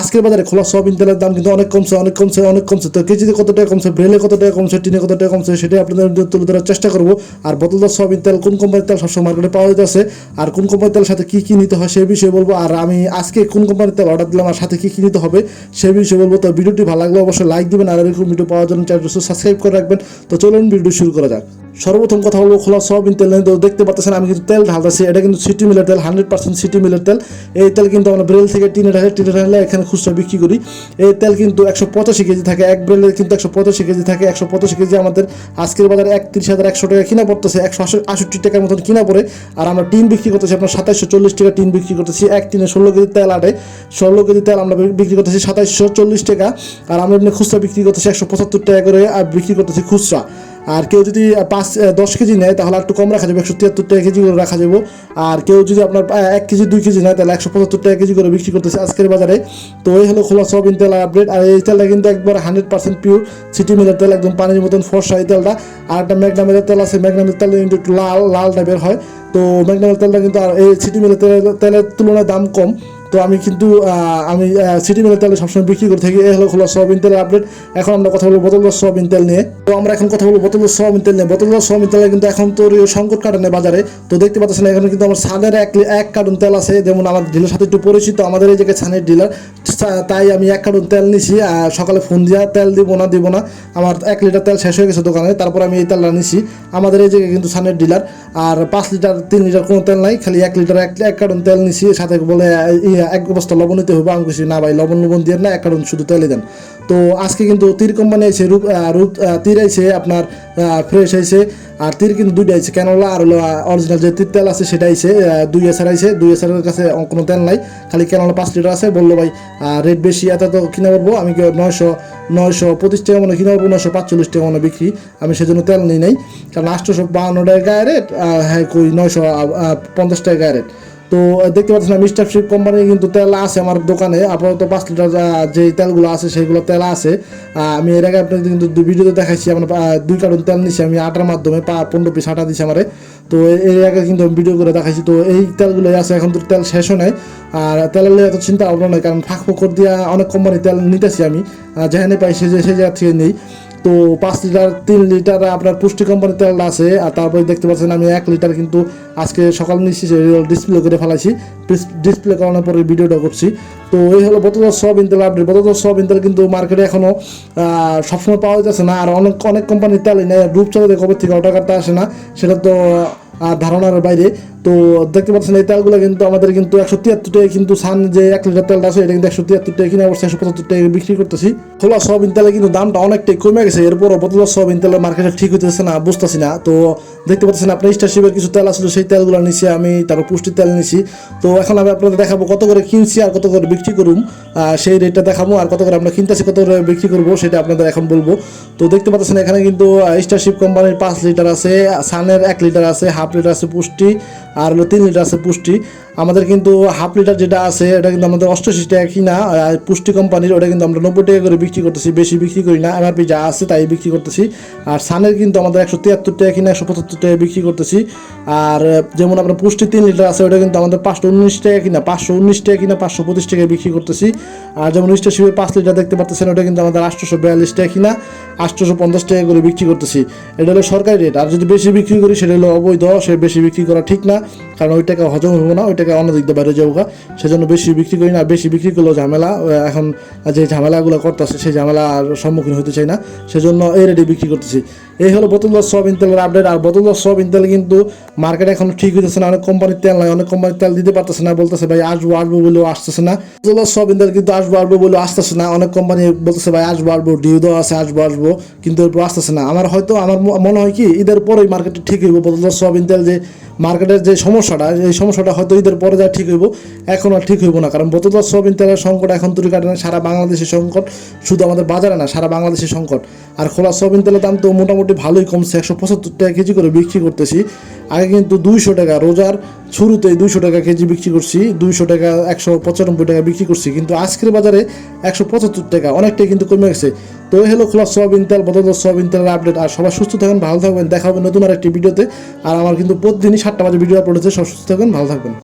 আজকের বাজারে খোলা সয়াবিন তেলের দাম কিন্তু অনেক কমছে অনেক কমছে অনেক কমছে। তো কেজিতে কত টাকা কমছে, ব্রেলে কত টাকা কমছে, টিনে কত টাকা কমছে, সেটাই আপনাদের তুলে ধরার চেষ্টা করব। আর বোতলদার সয়াবিন তেল, কোন কোম্পানির তেল সবসময় মার্কেটে পাওয়া যাচ্ছে আর কোন কোম্পানির তেলের সাথে কী কী নিতে হয় সেই বিষয়ে বলব। আর আমি আজকে কোন কোম্পানির তেল অর্ডার দিলাম, আর সাথে কী কী নিতে হবে সেই বিষয়ে বলব। তো ভিডিওটি ভালো লাগলে অবশ্যই লাইক দিবেন, আর এরকম ভিডিও পাওয়ার জন্য চ্যানেলটি সাবস্ক্রাইব করে রাখবেন। তো চলুন ভিডিও শুরু করা যাক। সর্বপ্রথম কথা বলব খোলা সয়াবিন তেল দেখতে পাচ্ছেন আমি কিন্তু তেল ঢালতেছি, এটা কিন্তু সিটি মিলের তেল, হান্ড্রেড পার্সেন্ট সিটি মিলের তেল। এই তেল কিন্তু আমরা ব্রেল থেকে টিনে ঢালে টিনে ঢালে এখানে খুচরা বিক্রি করি। এই তেল কিন্তু একশো পঁচাশি কেজি থাকে, এক ব্রেলের কিন্তু একশো পঁচাশি কেজি থাকে, একশো পঁচাশি কেজি আমাদের আজকের বাজারে একত্রিশ হাজার একশো টাকা কিনা পড়তেছে, একশো আষট্টি টাকার মতন কিনা পড়ে। আর আমরা টিন বিক্রি করতেছি, আপনার সাতাইশশো চল্লিশ টাকা টিন বিক্রি করতেছি, এক টিনে ষোলো কেজি তেল আটে, ষোলো কেজি তেল আমরা বিক্রি করতেছি সাতাইশশো চল্লিশ টাকা। আর আমরা এমনি খুচরা বিক্রি করতেছি একশো পঁচাত্তর টাকা করে, আর বিক্রি করতেছি খুচরা। আর কেউ যদি পাঁচ দশ কেজি নেয়, তাহলে একটু কম রাখা যাবে, একশো তিয়াত্তর টাকা কেজি করে রাখা যাবে। আর কেউ যদি আপনার এক কেজি, দুই কেজি নেয়, তাহলে একশো পঁচাত্তর টাকা কেজি করে বিক্রি করতেছে আজকের বাজারে। তো এই হলো খোলা সয়াবিন তেল আপডেট আর এই তেলটা কিন্তু একবার হান্ড্রেড পার্সেন্ট পিওর সিটি মিলের তেল, একদম পানির মতন ফর্সা এই তেলটা। আর একটা ম্যাগনামের তেল আছে ম্যাগনামের তেল কিন্তু একটু লাল লাল টাইপের হয়। তো ম্যাগনামের তেলটা কিন্তু আর এই সিটি মিলের তেলের তেলের তুলনায় দাম কম। তো আমি কিন্তু আমি সিটি মিলের তেল সবসময় বিক্রি করে থাকি। এ হলো খোলা সয়াবিন তেলের আপডেট এখন আমরা কথা বলব বোতলদার সয়াবিন তেল নিয়ে। তো আমরা এখন কথা বলব বোতলদার সয়াবিন তেল নিয়ে। বোতলদার সয়াবিন তেলে কিন্তু এখন তো সংকট কাটে বাজারে। তো দেখতে পাচ্ছেন এখানে কিন্তু আমার ছানের এক এক কার্টুন তেল আছে। যেমন আমার ডিলার সাথে একটু পরিচিত, আমাদের এই জায়গায় ছানের ডিলার তাই আমি এক কার্টুন তেল নিছি। সকালে ফোন দিয়া, তেল দিব না দিব না। আমার এক লিটার তেল শেষ হয়ে গেছে দোকানে। তারপর আমি এই তেলটা নিছি। আমাদের এই জায়গায় কিন্তু ছানের ডিলার আর পাঁচ লিটার তিন লিটার কোনো তেল নাই। খালি এক লিটার এক কার্টুন তেল নিছি। সাথে বলে এক বস্তা লবণ নিতে হবে আমি না ভাই, লবণ লবণ দিয়ে না, এক কার্টুন শুধু তেলে দেন। তো আজকে কিন্তু তীর কোম্পানি আছে রূপ রূপ তীর আইছে, আপনার ফ্রেশ আইছে, আর তীর কিন্তু দুইটা আইছে কেনলা আর অরিজিনাল যে তীর তেল আছে সেটা আছে দুই এসার আইছে, দুই এসারের কাছে কোনো তেল নাই, খালি কেনলা পাঁচ লিটার আছে, বলল ভাই রেট বেশি, এত তো কিনে পারব, আমি নয়শো নয়শো পঁচিশ টাকা মনে কিনে পারব, নয়শো পাঁচচল্লিশ টাকা মনে বিক্রি, আমি সেজন্য তেল নিই নাই, কারণ আটশোশো বাহান্ন টাকা গায়ে রেট হ্যাঁ কই, নয়শো পঞ্চাশ টাকা গায়ে রেট তো দেখতে পাচ্ছেন মিস্টার শিপ কোম্পানির কিন্তু তেল আছে আমার দোকানে। আপাতত পাঁচ লিটার যে তেলগুলো আছে সেইগুলো তেল আছে। আমি এর আগে আপনাদের কিন্তু ভিডিওতে দেখাইছি, আমার দুই কার্টুন তেল নিছি, আমি আটার মাধ্যমে পা পনেরো পিস আটা দিছি আমারে। তো এর আগে কিন্তু আমি ভিডিও করে দেখাইছি, তো এই তেলগুলো আছে, এখন তো তেল শেষও নেই। আর তেলের এত চিন্তা ভাবনা নয় কারণ ফাঁক ফোকর দিয়ে অনেক কোম্পানি তেল নিতেছি আমি। যেখানে পাই সে সেই জায়গা থেকে নেই। তো পাঁচ লিটার, তিন লিটার আপনার পুষ্টি কোম্পানির তেলটা আছে, আর তারপরে দেখতে পাচ্ছেন আমি এক লিটার কিন্তু আজকে সকাল নিচ্ছি ডিসপ্লে করে ফেলাইছি। ডিসপ্লে করানোর পরে ভিডিওটা করছি। তো এই হলো বোতল সয়াবিন তেল আপডেট বোতল সয়াবিন তেল কিন্তু মার্কেটে এখনও সবসময় পাওয়া যাচ্ছে না। আর অনেক অনেক কোম্পানির তেলই নেই রূপচাঁদে কবে থেকে কাটতে আসে না, সেটা তো ধারণার বাইরে। তো দেখতে পাচ্ছেন এই তেলগুলো কিন্তু আমাদের কিন্তু একশো তিয়াত্তর টাকা কিন্তু সান যে এক লিটার তেলটা আছে, এটা কিন্তু একশো তিয়াত্তর টাকা কিনে অবশ্যই একশো পঁচাত্তর টাকা বিক্রি করতেছি। খোলা সয়াবিন তেলে কিন্তু দামটা অনেকটাই কমে গেছে। এরপরও বোতল সয়াবিন তেলের মার্কেটে ঠিক হইতেছে না, বুঝতেছি না। তো দেখতে পাচ্ছেন আপনার স্টারশিপের কিছু তেল আসলে, সেই তেলগুলো নিছি আমি, তারপর পুষ্টির তেল নিছি। তো এখন আমি আপনাদের দেখাবো কত করে কিনছি আর কত করে বিক্রি করুম। সেই রেটটা দেখাবো আর কত করে আমরা কিনতেছি, কত করে বিক্রি করব, সেটা আপনাদের এখন বলব। তো দেখতে পাচ্ছেন এখানে কিন্তু স্টারশিপ কোম্পানির পাঁচ লিটার আছে, সানের এক লিটার আছে, হাফ লিটার আছে পুষ্টি আর হলো তিন লিটার আছে পুষ্টি। আমাদের কিন্তু হাফ লিটার যেটা আছে, এটা কিন্তু আমাদের অষ্টআশি টাকা কিনা পুষ্টি কোম্পানির ওটা কিন্তু আমরা নব্বই টাকা করে বিক্রি করতেছি, বেশি বিক্রি করি না এমআরপি যা আছে তাই বিক্রি করতেছি। আর সানের কিন্তু আমাদের একশো তিয়াত্তর টাকা কিনা, একশো পঁচাত্তর টাকা বিক্রি করতেছি। আর যেমন আপনার পুষ্টি তিন লিটার আছে, ওটা কিন্তু আমাদের পাঁচশো উনিশ টাকা কিনা, পাঁচশো উনিশ টাকা কিনা, পাঁচশো পঁচিশ টাকায় বিক্রি করতেছি। আর যেমন উনিশটা শিবের পাঁচ লিটার দেখতে পাচ্ছেন ওটা কিন্তু আমাদের আটশোশো বিয়াল্লিশ টাকা কিনা, আটশোশো পঞ্চাশ টাকা করে বিক্রি করতেছি। এটা হলো সরকারি রেট আর যদি বেশি বিক্রি করি, সেটা হলো অবৈধ, সে বেশি বিক্রি করা ঠিক না। কারণ ওই টাকা হজম হব না ওই টাকা অন্য দিক দিয়ে বাইরে যাব সেজন্য বেশি বিক্রি করি না, বেশি বিক্রি করলেও ঝামেলা এখন যে ঝামেলাগুলো করতেছে সেই ঝামেলার সম্মুখীন হতে চাই না। সেজন্য এই রেটে বিক্রি করতেছি। এই হলো বোতলদার সয়াবিন তেলের আপডেট আর বোতলদার সয়াবিন তেল কিন্তু মার্কেট এখন ঠিক হইতেছে না, অনেক কোম্পানির তেল নাই, অনেক কোম্পানির তেল দিতে পারতেছে না, বলতেছে, ভাই, আসব আসব বলেও আসতেছে না। বোতলদার সয়াবিন তেল কিন্তু আসব আসব বলেও আসতেছে না। অনেক কোম্পানি বলতেছে, ভাই, আসব আসব ডিউ দেওয়া আছে, আসব আসব। কিন্তু এরপর আসতেছে না। আমার হয়তো, আমার মনে হয় কি, ঈদের পরেই মার্কেটে ঠিক হইব। বোতলদার সয়াবিন তেল যে মার্কেটের যে সমস্যাটা, এই সমস্যাটা হয়তো ঈদের পরে যা ঠিক হইব, এখন আর ঠিক হইব না। কারণ বত সোয়াবিন তেলের সংকট এখন তুলি কাটে না, সারা বাংলাদেশের সংকট। শুধু আমাদের বাজারে না, সারা বাংলাদেশের সংকট। আর খোলা সোয়াবিন তেলের দাম তো মোটামুটি ভালোই কমছে, একশো পঁচাত্তর টাকা কেজি করে বিক্রি করতেছি। আগে কিন্তু দুইশো টাকা, রোজার শুরুতেই দুইশো টাকা কেজি বিক্রি করছি, দুইশো টাকা, একশো পঁচানব্বই টাকা বিক্রি করছি, কিন্তু আজকের বাজারে একশো পঁচাত্তর টাকা অনেকটাই কিন্তু কমে গেছে। তো এই হলো খোলা সোয়াবিন তেল, বদল সোয়াবিন তেলের আপডেট, আর সবাই সুস্থ থাকবেন, ভালো থাকবেন, দেখা হবে নতুন আর একটি ভিডিওতে। আর আমার কিন্তু প্রতিদিনই সাতটা বাজে ভিডিও আপলোড হচ্ছে সব সুস্থ থাকবেন, ভালো থাকবেন।